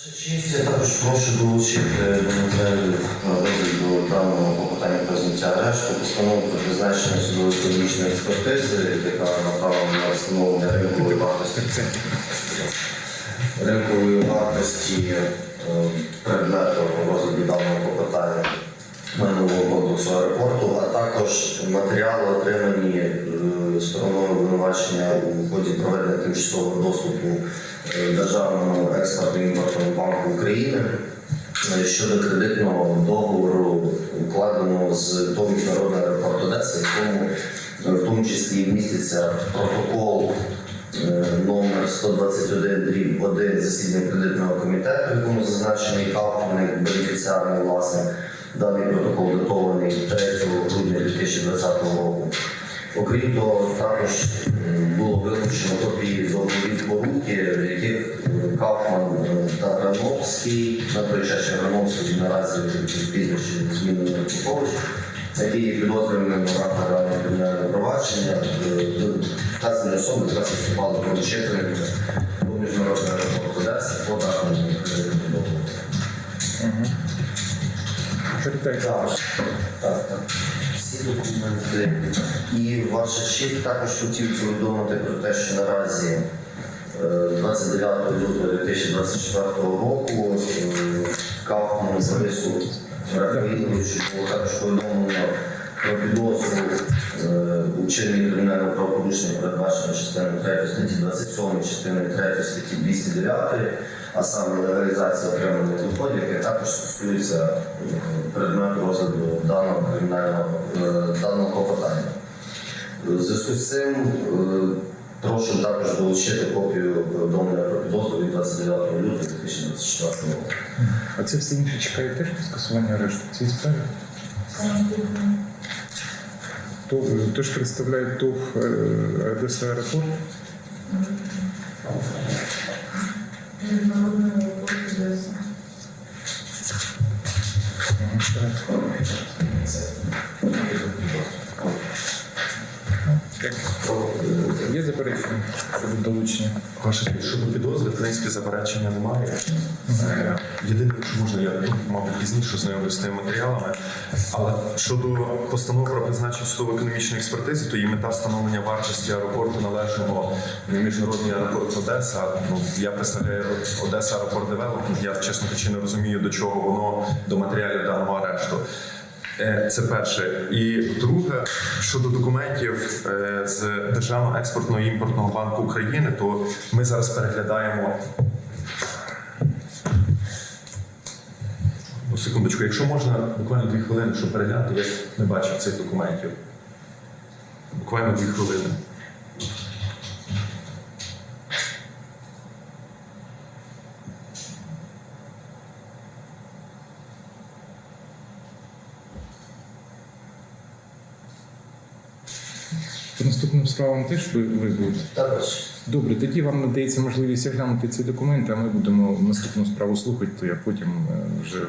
Честь, я також прошу долучити до матеріалів розгляду даного попитання про зняття арешту постанову про призначення судової економічної експертизи, яка направлена на встановлення ринкової вартості. Ринкової вартості е, предмету розгляду даного попитання майнового комплексу аеропорту, а також матеріали, отримані е, стороною обвинувачення у ході проведення тимчасового доступу е, Державному експортно-імпортному банку України е, щодо кредитного договору, укладеного з ТОВ Міжнародний аеропорт Одеси, в якому е, в тому числі міститься протокол е, номер 121 дріб 1 засідання кредитного комітету, в якому зазначений кавний бенефіціарний власник. Даний протокол датований 3 грудня 2020 року. Окрім того, також було вилучено копії договорів поруки, в яких е, Кауфман е, та Грановський, на той час ще Грановський наразі прізвище змінено Петрович, які є підозрюваними в рамках кримінального провадження, е, вказані особи якраз виступали поручителями до міжнародного Одеси по даному договору. Так, так. Всі документи. І ваша честь також хотів повідомити про те, що наразі е, 29 лютого 2024 року е, Кауфман Борису Рафаїловичу було також повідомлено про підозру е, у чиненні кримінального правопорушення, передбачено частиною 3 статті 27, частиною 3 статті 209, а саме легалізація окремих доходів, яке також стосується е, предмету розгляду даного кримінального е, даного клопотання. У зв'язку з цим е, прошу також долучити копію повідомлення про підозру від 29 лютого 2024 року. А це все інше чекає теж по скасуванню арешту в цій справі? То, то ж представляє ТОВ е, Одеса аеропорт? Міжнародний аеропорт Одеса. Є заперечення щодо долучення? Ваше щодо підозри, в принципі, заперечення немає. Е, Єдине, що можна, я ну, мабуть пізніше знайомлюсь з тими матеріалами. Але щодо постанови про призначення судово-економічної експертизи, то її мета встановлення вартості аеропорту належного міжнародний аеропорт Одеса. Ну я представляю Одеса аеропорт Девелопмент. Я чесно кажучи, не розумію, до чого воно до матеріалів даного арешту. Е, Це перше. І друге, щодо документів е, з Державного експортного і імпортного банку України, то ми зараз переглядаємо. Секундочку, якщо можна, буквально дві хвилини, щоб переглянути, я не бачив цих документів. Буквально дві хвилини. По справам теж ви, ви будете? Також Добре, тоді вам надається можливість оглянути ці документи, а ми будемо наступну справу слухати, то я потім е, вже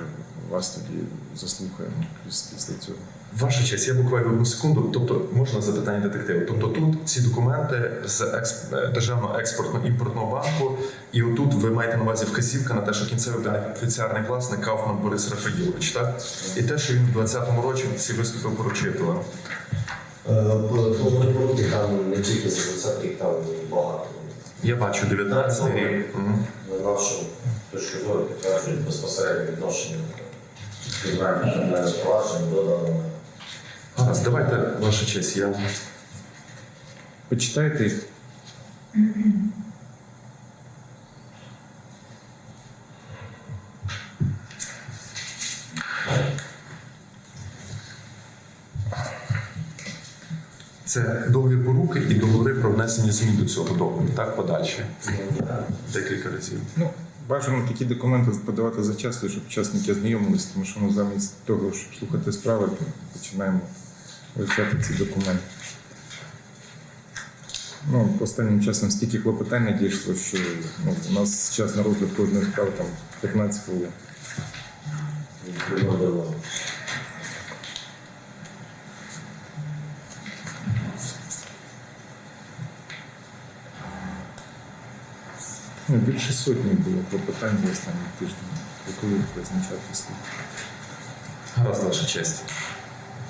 вас тоді заслухаємо після цього. Ваша честь, я буквально одну секунду. Тобто, можна запитання детективу. Тобто, тут ці документи з експ... е, Державного експортно-імпортного банку, і отут ви маєте на увазі вказівка на те, що кінцевий бенефіціарний власник Кауфман Борис Рафаїлович, так? І те, що він в 20-му році ці виступив поручителем. Добре, поруки там не тільки за 20 там багато. Я бачу 19 рік. На нашу точку зору підтверджують безпосередньо відношення кримінальних проваджень до даного. Гаразд, давайте, ваша честь, я Почитайте Це договір поруки і договори про внесення змін до цього договору, так подальше. Декілька разів. Ну, бажано такі документи подавати завчасно, щоб учасники ознайомилися, тому що ми замість того, щоб слухати справи, то починаємо вивчати ці документи. Ну, останнім часом стільки клопотань надійшло, що ну, у нас час на розгляд кожної справи там 15 хвилин. Ну, більше сотні було клопотань за останні тиждень. Коли призначати слід? Гаразд, ваша честь.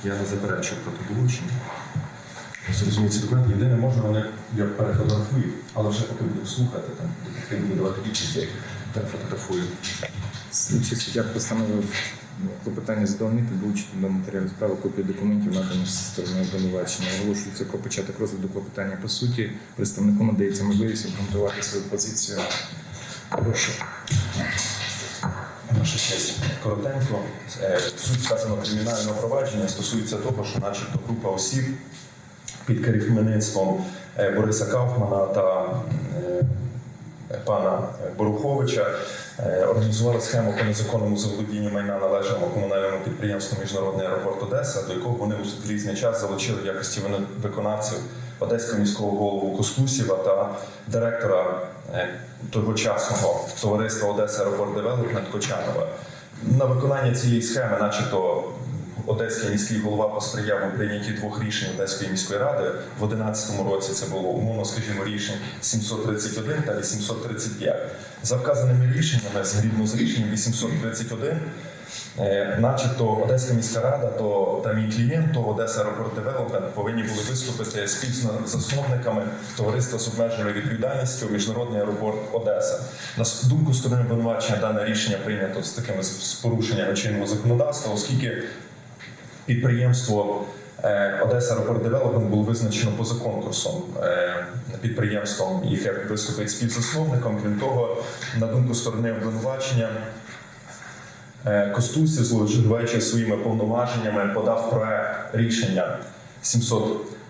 Я не заперечую проти долучення. Зрозуміло, ці документи. Єдине можна вони я перефотографую, але вже поки буду слухати, там детектив буде давати я перефотографую. Слідчий суддя постановив клопотання задовольнити, долучити до матеріалів справи копії документів, наданих зі сторони обвинувачення. Оголошується про початок розгляду клопотання по суті. Представником надається можливість обґрунтувати свою позицію. Прошу. Ваша честь, коротенько, е, суть вказаного кримінального провадження стосується того, що начебто група осіб під керівництвом е, Бориса Кауфмана та е, пана Боруховича організували схему по незаконному заволодінню майна належного комунальному підприємству Міжнародний аеропорт Одеса, до якого вони у різний час залучили в якості виконавців Одеського міського голову Костусєва та директора е, тогочасного товариства Одеса Аеропорт Девелопмент Кочанова. На виконання цієї схеми, начебто, Одеський міський голова посприяв у прийнятті двох рішень Одеської міської ради. В 2011 році це було умовно, скажімо, рішень 731 та 835. За вказаними рішеннями, згідно з рішенням 831, Е, начебто Одеська міська рада то та мій клієнт, то Одеса Аеропорт Девелопмент повинні були виступити співзасновниками товариства з обмеженою відповідальністю Міжнародний аеропорт Одеса. На думку сторони обвинувачення, дане рішення прийнято з такими з з порушеннями чинного законодавства, оскільки підприємство Одеса Аеропорт Девелопмент було визначено поза конкурсом е, підприємством, яке виступить співзасновником. Крім того, на думку сторони обвинувачення. Е, Костусів, зловживаючи своїми повноваженнями, подав проект рішення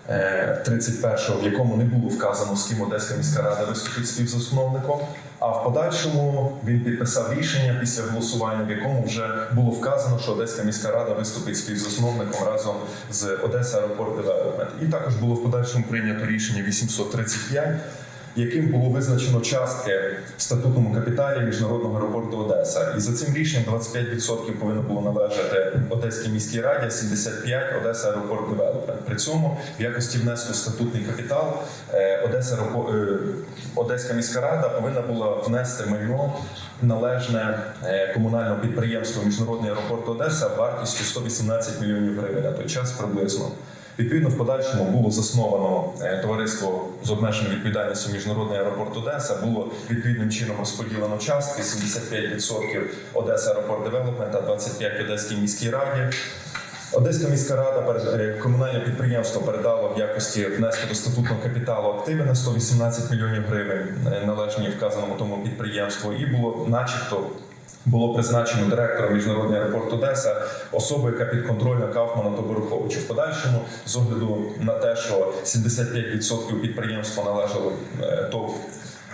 731, в якому не було вказано, з ким Одеська міська рада виступить співзасновником. А в подальшому він підписав рішення після голосування, в якому вже було вказано, що Одеська міська рада виступить співзасновником разом з Одеса Аеропорт Девелопмент. І також було в подальшому прийнято рішення 835, яким було визначено частки в статутному капіталі міжнародного аеропорту Одеса. І за цим рішенням 25% повинно було належати Одеській міській раді, 75% Одеса Аеропорт Девелопмент. При цьому в якості внеску в статутний капітал е, Одеса е, Одеська міська рада повинна була внести майно належне е, комунальному підприємству Міжнародний аеропорт Одеса вартістю 118 мільйонів гривень на той час приблизно. Відповідно, в подальшому було засновано е, товариство з обмеженою відповідальністю Міжнародний аеропорт Одеса. Було відповідним чином розподілено частки 75% Одеса Аеропорт Девелопмент та 25% Одеській міській раді. Одеська міська рада е, комунальне підприємство передало в якості внеску до статутного капіталу активи на 118 мільйонів гривень, е, належні вказаному тому підприємству, і було начебто. Було призначено директором міжнародний аеропорт Одеса особа, яка підконтрольна Кафмана та Боруховичу. В подальшому, з огляду на те, що 75% підприємства належало е, ТОВ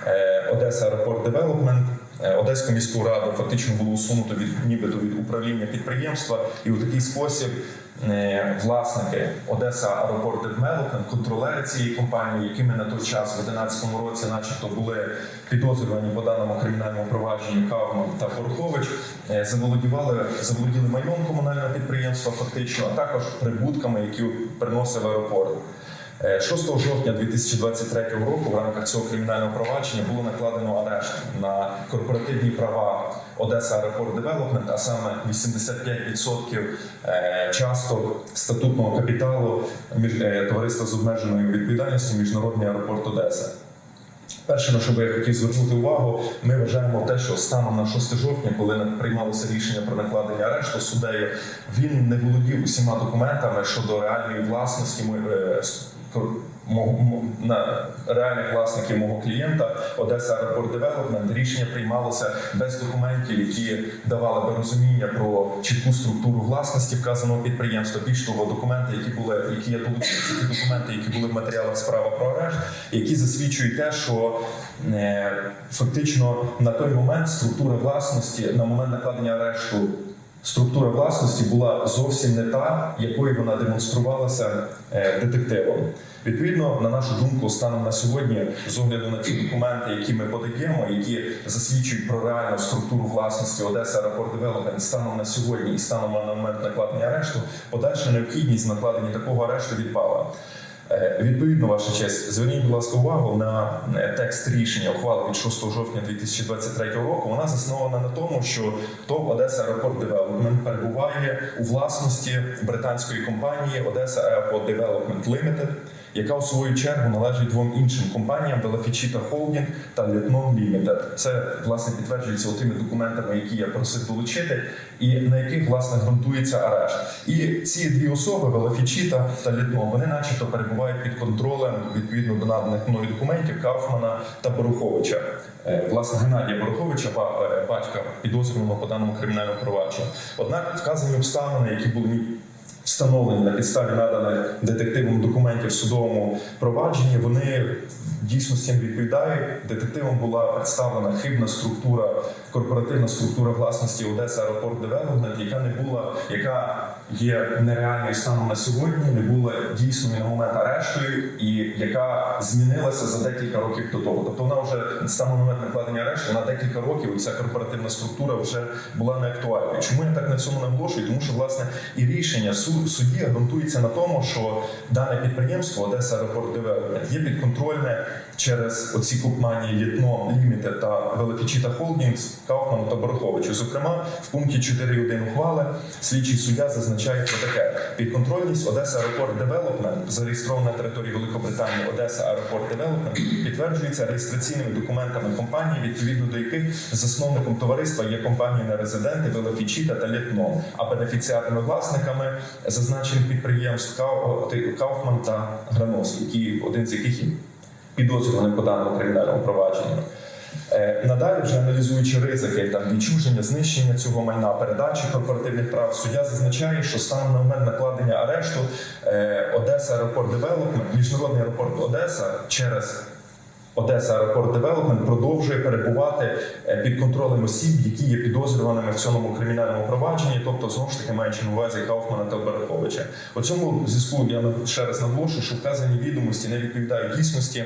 е, Одеса Аеропорт Девелопмент. Е, Одеську міську раду фактично було усунуто від нібито від управління підприємства, і у такий спосіб власники Одеса Аеропорт Девелопмент, контролери цієї компанії, якими на той час в 2011 році, начебто, були підозрювані по даному кримінальному провадженню Кавман та Порохович, е, заволодівали заволоділи майном комунального підприємства, фактично, а також прибутками, які приносив аеропорт. Е, 6 жовтня 2023 року в рамках цього кримінального провадження було накладено арешт на корпоративні права Одеса Аеропорт Девелопмент, а саме 85% е, часток статутного капіталу е, товариства з обмеженою відповідальністю Міжнародний аеропорт Одеса. Перше, на що би я хотів звернути увагу, ми вважаємо те, що станом на 6 жовтня, коли приймалося рішення про накладення арешту суддею, він не володів усіма документами щодо реальної власності на реальних власників мого клієнта Одеса Аеропорт Девелопмент. Рішення приймалося без документів, які давали би розуміння про чітку структуру власності вказаного підприємства. Більш того, документи, які були, які я долучив, ті документи, які були в матеріалах справи про арешт, які засвідчують те, що е, фактично на той момент структура власності на момент накладення арешту. Структура власності була зовсім не та, якою вона демонструвалася е, детективом. Відповідно, на нашу думку, станом на сьогодні, з огляду на ті документи, які ми подаємо, які засвідчують про реальну структуру власності Одеса Аеропорт Девелопмент станом на сьогодні і станом на момент накладення арешту, подальша необхідність накладення такого арешту відпала. Е, Відповідно, ваша честь, зверніть, будь ласка, увагу на е, текст рішення ухвали від 6 жовтня 2023 року. Вона заснована на тому, що ТОВ Одеса Аеропорт Девелопмент перебуває у власності британської компанії Одеса Airport Development Limited, яка у свою чергу належить двом іншим компаніям Белафічіта Холдінг та Літнон Limited. Це власне підтверджується тими документами, які я просив долучити, і на яких власне ґрунтується арешт. І ці дві особи, Велофічіта та Літнон, вони начебто перебувають під контролем відповідно до наданих мною документів Кауфмана та Боруховича. Е, Власне, Геннадія Боруховича, ба- е, батька підозрюваного по даному кримінальному провадженню. Однак вказані обставини, які були встановлені на підставі наданих детективом документів в судовому провадженні, вони дійсно всім відповідають. Детективом була представлена хибна структура, корпоративна структура власності Одеса Аеропорт Девелопмент, яка не була, яка є нереальною станом на сьогодні, не була дійсною на момент арешту, і яка змінилася за декілька років до того. Тобто вона вже станом момент накладення арешту на декілька років ця корпоративна структура вже була не актуальною. Чому я так на цьому наголошую? Тому що власне і рішення суд, судді ґрунтується на тому, що дане підприємство Одеса Аеропорт Девелопмент є підконтрольне через оці компанії Єтно Лімітед та Великічіта Холдінгс Кауфману та Бороховичу. Зокрема, в пункті 4.1 ухвали слідчий суддя зазначає про таке: підконтрольність Одеса Аеропорт Девелопмент, зареєстрована на території Великобританії. Одеса Аеропорт Девелопмент, підтверджується реєстраційними документами компанії, відповідно до яких засновником товариства є компанії на резиденти Велофічіта та Літно, а бенефіціарними власниками зазначених підприємств Кау- Кауфман та Грановський, які один з яких є підозрюваним по даному кримінальному провадженню. Е, Надалі, вже аналізуючи ризики там відчуження, знищення цього майна, передачі корпоративних прав, суддя зазначає, що саме на момент накладення арешту е, Одеса Аеропорт Девелопмент, міжнародний аеропорт Одеса через Одеса Аеропорт Девелопмент продовжує перебувати е, під контролем осіб, які є підозрюваними в цьому кримінальному провадженні, тобто знову ж таки маючи на увазі Кауфмана та Береховича. У цьому зв'язку я ще раз наголошую, що вказані відомості не відповідають дійсності.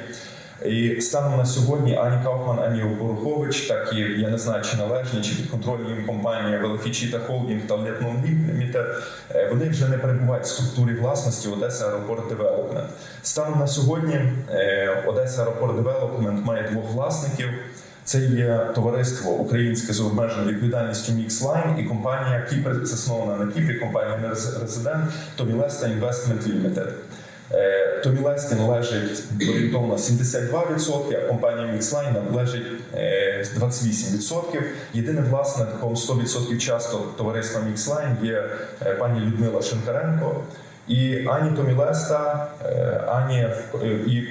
І станом на сьогодні ані Кауфман, ані Борухович, так і я не знаю, чи належні, чи підконтрольні їм компанія Велофічіта Холдінг та Лімітед, е, вони вже не перебувають в структурі власності Одеса Аеропорт Девелопмент. Станом на сьогодні е, Одеса Аеропорт Девелопмент має двох власників. Це є товариство українське з обмеженою відповідальністю Mixline і компанія Кіпр заснована на Кіпрі, компанія Резидент Томілеста Investment Limited. Е, Томілесті належить орієнтовно 72%, а компанія Mixline належить е, 28%. Єдиним власником 100% часток товариства Mixline є е, пані Людмила Шинкаренко. І ані Томілеста, е, ані е, і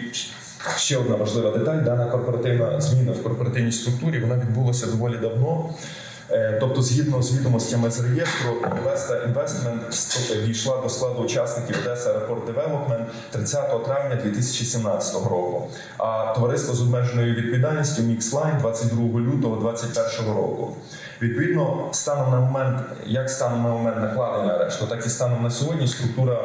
ще одна важлива деталь: дана корпоративна зміна в корпоративній структурі вона відбулася доволі давно. Е, Тобто, згідно з відомостями з реєстру, Веста Інвестмент війшла до складу учасників Одеса Аеропорт Девелопмент 30 травня 2017 року. А товариство з обмеженою відповідальністю Mixline 22 лютого 2021 року. Відповідно, станом на момент, як станом на момент накладення арешту, так і станом на сьогодні структура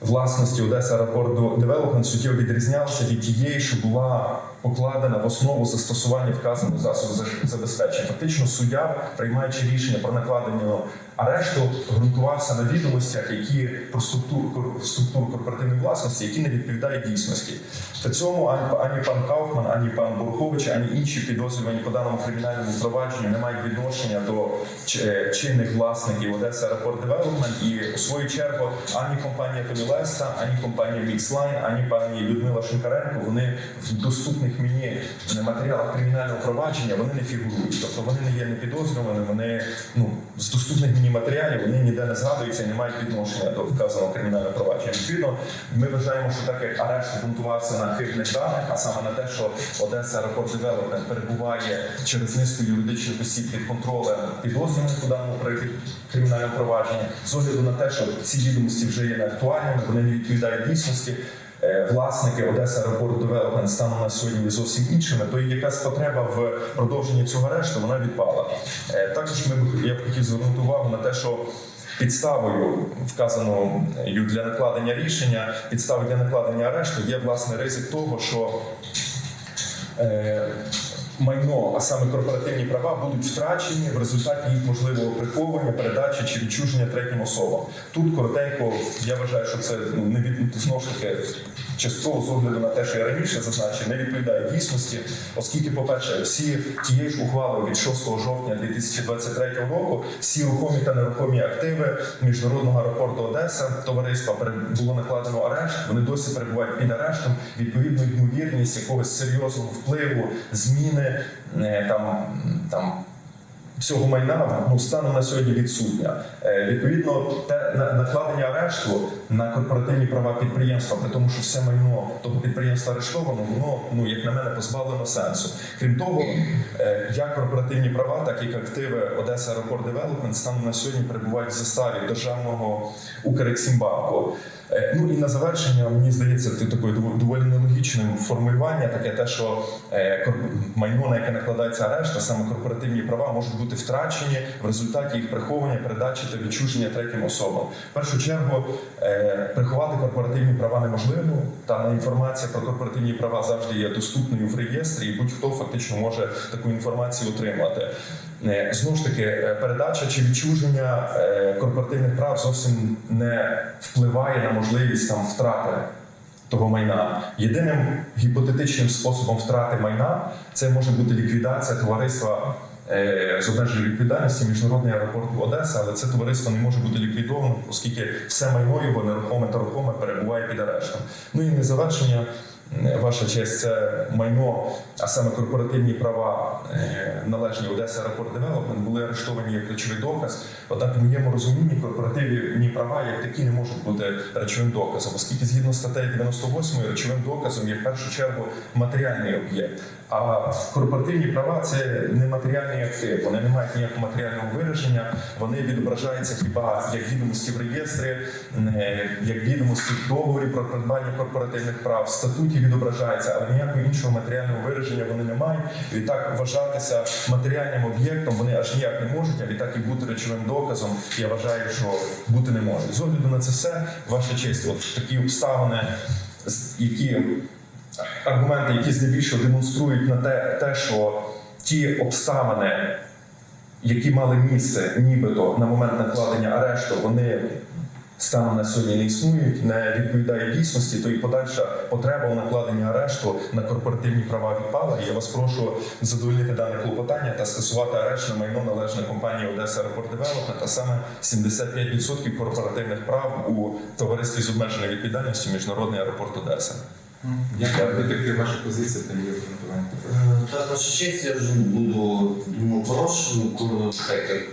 власності Одеса Аеропорт Девелопмент суттєво відрізнялася від тієї, що була покладена в основу застосування вказаного засобу забезпечення. Фактично, суддя, приймаючи рішення про накладення арешту, ґрунтувався на відомостях, які про структуру, структуру корпоративної власності, які не відповідають дійсності. При цьому ані, пан Кауфман, ані пан Бурхович, ані інші підозрювані по даному кримінальному провадженню не мають відношення до е, чинних власників Одеса Аеропорт Девелопмент і у свою чергу ані компанія Томілеста, ані компанія Мікслайн, ані пані Людмила Шинкаренко вони в доступних мені матеріалах кримінального провадження вони не фігурують. Тобто вони не є непідозрюваними, вони ну з доступних мені матеріалів вони ніде не згадуються і не мають відношення до вказаного кримінального провадження. Відповідно, ми вважаємо, що так як арешт ґрунтувався на хибних даних, а саме на те, що Одеса Аеропорт Девелопмент перебуває через низку юридичних осіб під контролем підозрюваних у даному при- кримінальному провадженні, з огляду на те, що ці відомості вже є неактуальними, вони не відповідають дійсності. е, Власники Одеса Аеропорт Девелопмент станом на сьогодні зовсім іншими, то якась потреба в продовженні цього арешту вона відпала. Е, Також ми я б хотів звернути увагу на те, що підставою вказаною для накладення рішення, підставою для накладення арешту є власне ризик того, що е, майно, а саме корпоративні права, будуть втрачені в результаті їх можливого приховування, передачі чи відчуження третім особам. Тут коротенько, я вважаю, що це ну, не від знову ж таки частково з огляду на те, що я раніше зазначив, не відповідає дійсності, оскільки, по-перше, всі тієї ж ухвали від 6 жовтня 2023 року, всі рухомі та нерухомі активи міжнародного аеропорту Одеса товариства було накладено арешт. Вони досі перебувають під арештом. Відповідно, ймовірність якогось серйозного впливу, зміни е, там там цього майна ну, станом на сьогодні відсутня. Е, Відповідно, те на- накладення арешту на корпоративні права підприємства, при тому, що все майно того підприємства арештовано, воно ну як на мене позбавлено сенсу. Крім того, е, як корпоративні права, так і активи Одеса Аеропорт Девелопмент станом на сьогодні перебувають в заставі державного Укрексімбанку. Е, Ну і на завершення мені здається, такою дов- доволі нелогічним формулювання, таке те, що е, майно, на яке накладається арешт, а саме корпоративні права, можуть бути втрачені в результаті їх приховування, передачі та відчуження третім особам. В першу чергу приховати корпоративні права неможливо. Та інформація про корпоративні права завжди є доступною в реєстрі, і будь-хто фактично може таку інформацію отримати. Е, Знову ж таки, е, передача чи відчуження е, корпоративних прав зовсім не впливає на можливість там втрати того майна. Єдиним гіпотетичним способом втрати майна це може бути ліквідація товариства. Е, З обмеженою відповідальністю міжнародний аеропорт Одеса, але це товариство не може бути ліквідовано, оскільки все майно його нерухоме та рухоме перебуває під арештом. Ну і не завершення, ваша честь, це майно, а саме корпоративні права е, належні Одеса Аеропорт Девелопмент були арештовані як речовий доказ. Однак, в моєму розумінні, корпоративні права як такі не можуть бути речовим доказом, оскільки згідно статей 98 речовим доказом є в першу чергу матеріальний об'єкт. А корпоративні права це не матеріальний актив, вони не мають ніякого матеріального вираження, вони відображаються хіба як відомості в реєстрі, е, як відомості в договорі про придбання корпоративних прав, статуті відображається, але ніякого іншого матеріального вираження вони не мають. Відтак вважатися матеріальним об'єктом вони аж ніяк не можуть, а відтак і бути речовим доказом. Я вважаю, що бути не може. З огляду на це все, ваша честь, от такі обставини, які аргументи, які здебільшого демонструють на те, те, що ті обставини, які мали місце, нібито на момент накладення арешту, вони станом на сьогодні не існують, не відповідає дійсності, то і подальша потреба у накладенні арешту на корпоративні права відпала. Я вас прошу задовольнити дане клопотання та скасувати арешт на майно належне компанії Одеса Аеропорт Девелопмент, а саме 75% корпоративних прав у товаристві з обмеженою відповідальністю Міжнародний аеропорт Одеса. Дякую. Таки ваша позиція та є обґрунтування. Е, Так, ваша честь, я вже буду хорошим, коли так як е,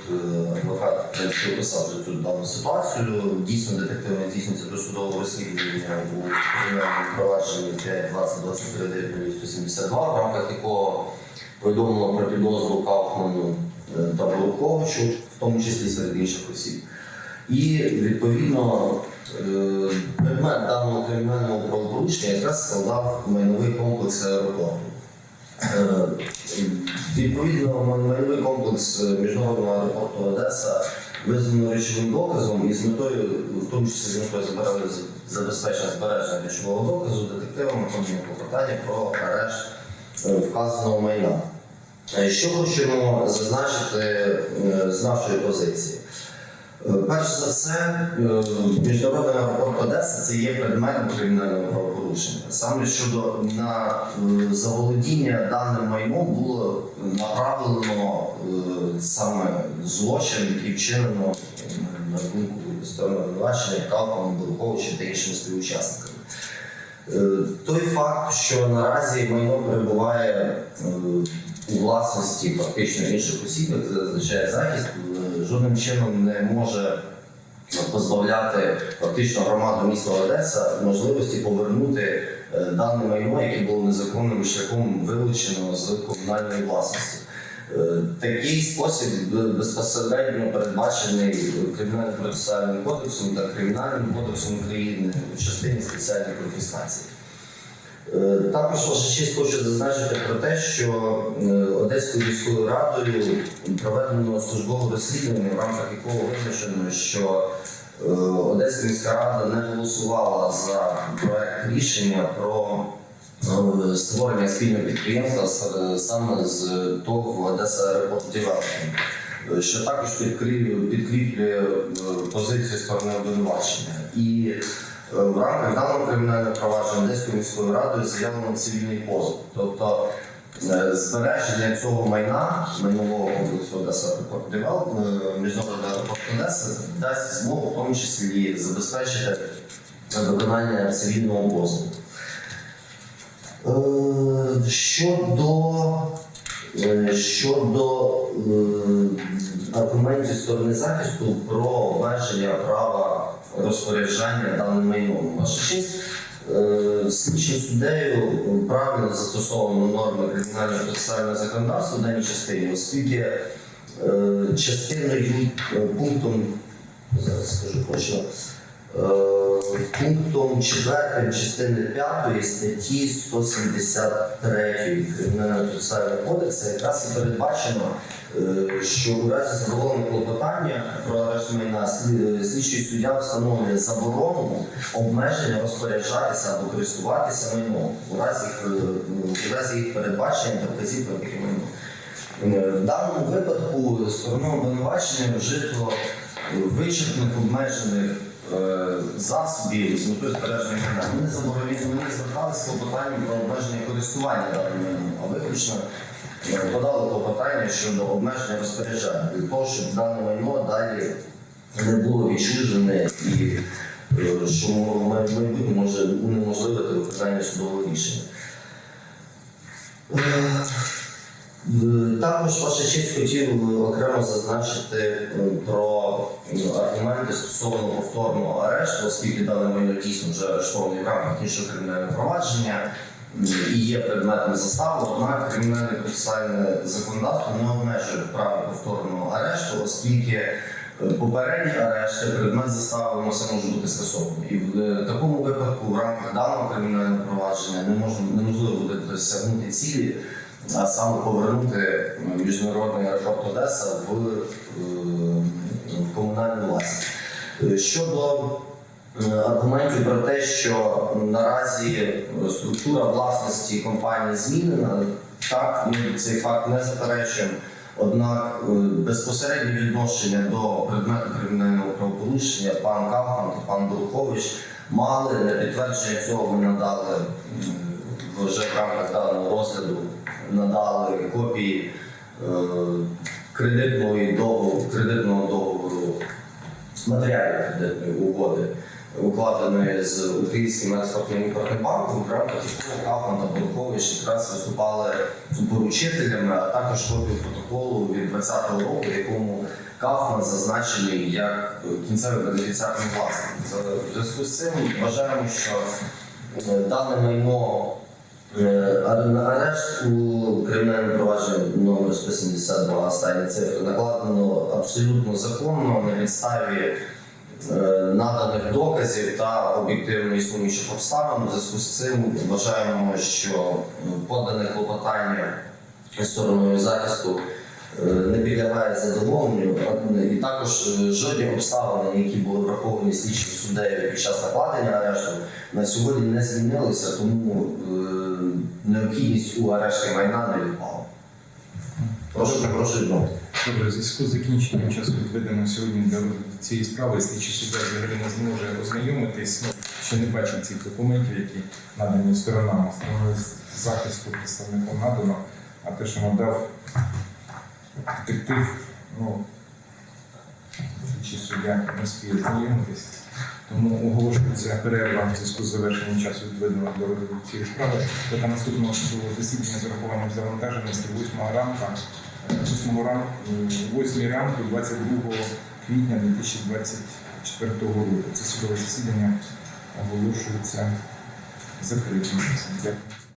адвокат описав цю дану ситуацію. Дійсно, детективне здійснюється досудове розслідування у кримінальному провадженні 5.20.23.172, в рамках якого повідомлено про підозру Кауфману е, та Боруховичу, в тому числі серед інших осіб. І відповідно предмет даного кримінального правопорушення якраз складав майновий комплекс аеропорту. Е, Відповідно, майновий комплекс міжнародного аеропорту Одеса визнано речовим доказом і з метою, в тому числі з метою забезпечення збереження речового доказу, детективами клопотання про арешт е, вказаного майна. Е, Що хочемо зазначити е, з нашої позиції? Е, Перш за все, е, міжнародний аеропорт Одеси це є предметом кримінального правопорушення. Саме щодо на е, заволодіння даним майном було направлено саме злочин, який вчинено на думку сторони обвинувачення Калпаном, Бурковичем та іншими співучасниками. Той факт, що наразі майно перебуває у власності фактично інших осіб, як це означає захист, е, жодним чином не може позбавляти фактично громаду міста Одеса можливості повернути е, дане майно, яке було незаконним шляхом вилучено з комунальної власності. Е, Такий спосіб безпосередньо передбачений кримінальним процесуальним кодексом та кримінальним кодексом України в частині спеціальної конфіскації. Е, Також честь хочу зазначити про те, що е, Одеською міською радою проведено службове розслідування, в рамках якого визначено, що е, Одеська міська рада не голосувала за проект рішення про створення спільного підприємства саме з ТОВ Одеса е, що також підкріплює, позицію сторони обвинувачення. В рамках даного кримінального провадження Одеською міською радою заявлено цивільний позов. Тобто е, збереження цього майна майнового комплексу Одеса Аеропорт е, міжнародний аеропорт Одеси дасть змогу в тому числі забезпечити виконання цивільного позову. Е, Щодо, е, щодо е, аргументів сторони захисту про обмеження права розпоряджання даним майном, ваша честь, е, слідчим суддею правильно застосовано норми кримінального процесуального законодавства в даній частині, оскільки е, частиною пунктом зараз скажу точно. Е, Пунктом 4 частини 5 статті 173 Кримінального процесуального кодексу якраз і передбачено, е, що у разі задоволення клопотання про арешт майна слідчий суддя встановлює заборону обмеження розпоряджатися або користуватися майном у разі, е, у разі їх передбачення та вказівки таке майно. Е, В даному випадку стороною обвинувачення вжито вичерпних обмежених е, засобів з метою збереження майна. Ми не заборонили, ми не зверталися про обмеження користування даним майном, а виключно е, подали клопотання щодо обмеження розпоряджання для того, щоб дане майно далі не було відчужене і е, що в майбутньому може унеможливити виконання судового рішення. Також ваша честь хотів окремо зазначити про аргументи стосовно повторного арешту, оскільки дане майно дійсно вже арештоване в рамках іншого кримінального провадження і є предметом застави, однак кримінальне процесуальне законодавство не обмежує право повторного арешту, оскільки е, попередні арешти, предмет застави може бути скасований. І в е, такому випадку в рамках даного кримінального провадження не можна неможливо буде досягнути цілі а саме повернути міжнародний аеропорт Одеса в, е, в комунальну власність. Е, Щодо е, аргументів про те, що наразі структура власності компанії змінена, так ми цей факт не заперечуємо. Однак безпосереднє відношення до предмету кримінального правопорушення пан Кафман та пан Бурхович мали підтвердження цього ми надали вже в рамках даного розгляду надали копії е, кредитної договору, кредитного договору, матеріалів кредитної угоди, укладеної з Українським експортним імпортним банком, в рамках якого Кафман та Буркович якраз виступали поручителями, а також копію протоколу від 2020 року, в якому Кафман зазначений як кінцевий бенефіціарний власник. В зв'язку з цим вважаємо, що е, дане майно арешт у кримінальному провадженні номер 172 останні цифри накладено абсолютно законно на підставі е, наданих доказів та об'єктивно існуючих обставин. У зв'язку з цим вважаємо, що е, подане клопотання стороною захисту е, не підлягає задоволенню, і також е, жодні обставини, які були враховані слідчим суддею під час накладення арешту, на сьогодні не змінилися, тому е, необхідність у арешті майна не відпала. Прошу, прошу відмовити. Добре, в зв'язку з закінченням часу відведеного сьогодні для цієї справи слідчий суддя взагалі не зможе ознайомитись, ну, ще не бачив цих документів, які надані сторонами. Стороною захисту представником надано, а те, що надав детектив, ну, слідчий суддя не спіє знайомитись. Тому оголошується перерва в зв'язку з завершенням часу відведеного для розгляду цієї справи. Та наступного судового засідання з урахуванням завантаженості 8 ранку 8 ранку, 8 ранку 22 квітня 2024 року. Це судове засідання оголошується закритим. Дякую.